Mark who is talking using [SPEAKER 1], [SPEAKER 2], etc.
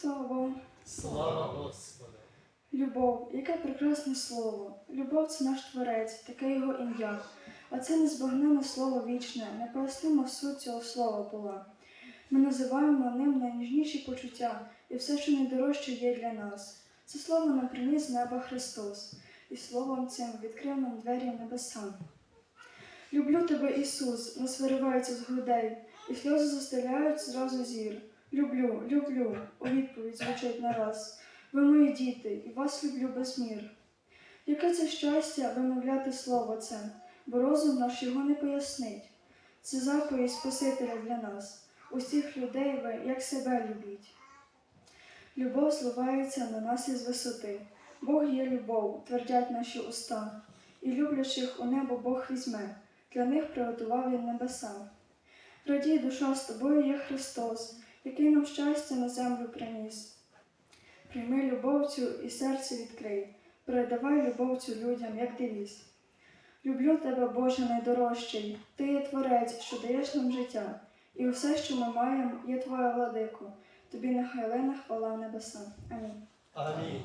[SPEAKER 1] Слава Богу.
[SPEAKER 2] Слава Господу!
[SPEAKER 1] Любов, яке прекрасне слово. Любов це наш творець, таке його ім'я. А це незбагненне слово вічне, непояснима суть цього слова була. Ми називаємо ним найніжніші почуття і все, що найдорожче є для нас. Це слово нам приніс з неба Христос, і словом цим відкрив нам двері небеса. Люблю тебе, Ісус, нас виривається з грудей, і сльози застеляють зразу зір. Люблю, люблю, у відповідь звучить нараз. Ви мої діти, і вас люблю без мір. Яке це щастя вимовляти слово це, бо розум наш його не пояснить. Це заповідь Спасителя для нас. Усіх людей ви, як себе любіть. Любов зливається на нас із висоти. Бог є любов, твердять наші уста, і люблячих у небо Бог візьме, для них приготував він небеса. Радій, душа з тобою є Христос, який нам щастя на землю приніс. Прийми любов цю і серце відкрий, передавай любов цю людям, як девіз. Люблю тебе, Боже найдорожчий, ти є творець, що даєш нам життя, і усе, що ми маємо, є твоя владико. Тобі нехай лине хвала в небеса. Амінь.
[SPEAKER 2] Амінь.